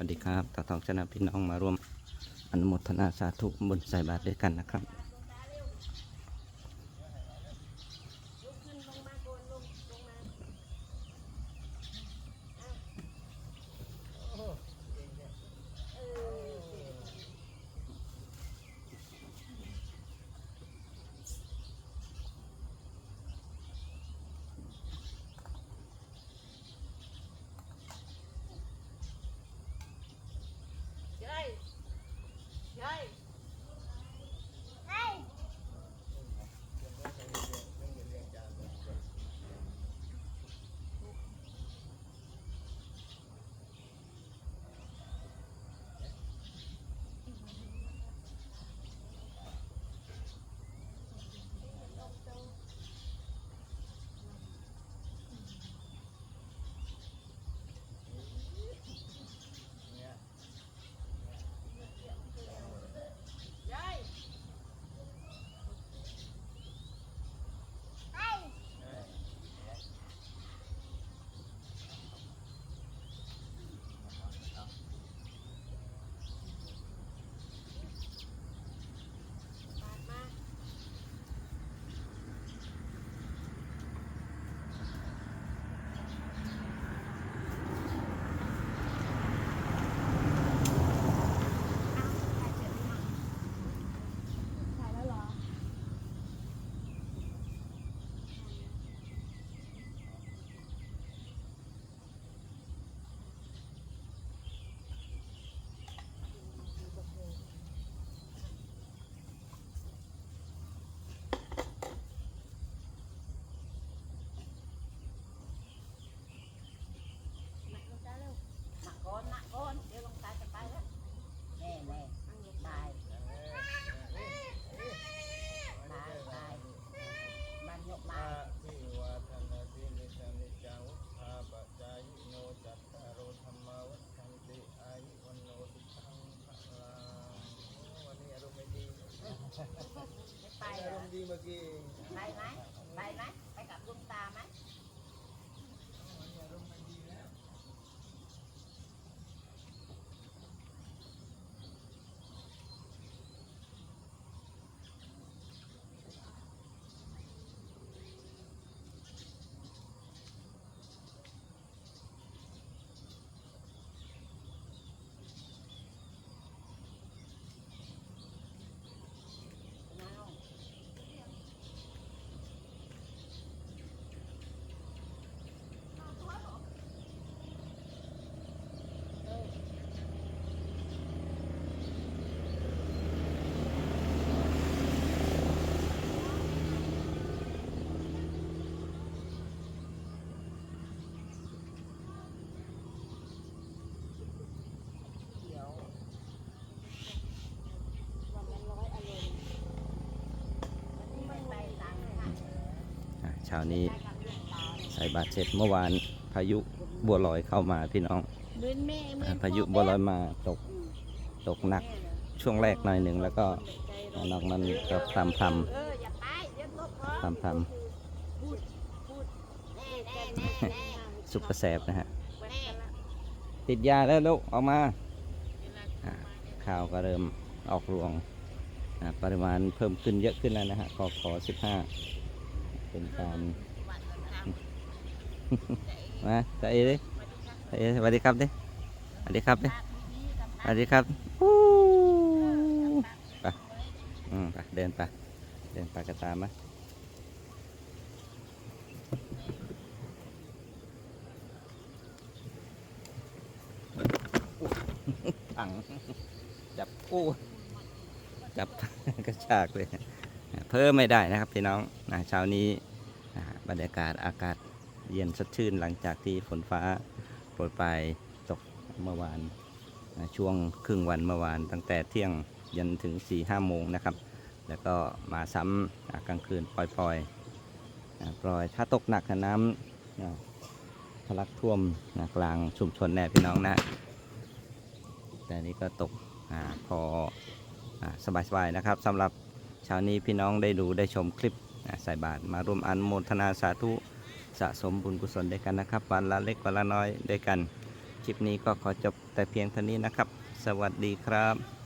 วัสดีครับต่อทองชนะพี่น้องมาร่วมอนุโมทนาสาธุบุญใส่บาตรด้วยกันนะครับ อมณ์ดีเมื่อกี้ ไปไหมไปไหมไปกับหลุงตาไหม วันนี้อารมณ์ไม่ดีแล้ว น้า เดี๋ยว วันละร้อยอารมณ์ วันนี้ไม่ไปต่างค่ะ อ่า เช้านี้ไปกับหลวงตาใส่บาตรเสร็จเมื่อวานพายุบัวลอยเข้ามาพี่น้องเหมือนแม่เหมืออ่านพายุบัวลอยมาตกอืมตกหนักช่วงแรกหน่อยหนึ่งแล้วก็นอกนั้นก็พรำพรเอออย่าไปเดี๋ยวลบพร้อมำพรำพรพูดพูดแน่แน่แน่แน่ำซุปเปอร์แซบนะฮะแน่ติดยาแล้วลูกออกมาอ่าข้าวก็เริ่มออกรวงอ่าปริมาณเพิ่มขึ้นเยอะขึ้นแล้วนะฮะขอขอสิบห้า เป็นการมาตาเอดิตาเอสวัสดีครับดิสวัสดีครับดิสวัสดีครับอู้ไปอืมไปเดินไปเดินไปกระตามมาถังจับกู้จับกระชากเลย เพิ่มไม่ได้นะครับพี่น้องนะเช้านี้ บรรยากาศอากาศเย็นสดชื่นหลังจากที่ฝนฟ้าโปรยปลายตกเมื่อวานนะช่วงครึ่งวันเมื่อวานตั้งแต่เที่ยงยันถึง4ี่ห้าโมงนะครับ แล้วก็มาซ้ำกลางคืนปล่อยๆอ่าปล่อยถ้าตกหนักน้ำทะลักท่วมนะกลางชุมชนแน่พี่น้องนะ แต่นี้ก็ตกอพออสบายๆนะครับสำหรับเช้านี้พี่น้องได้ดูได้ชมคลิป ใส่บาตรมาร่วมอนุโมทนาสาธุสะสมบุญกุศลด้วยกันนะครับ วันละเล็กวันละน้อยด้วยกัน คลิปนี้ก็ขอจบแต่เพียงเท่านี้นะครับ สวัสดีครับ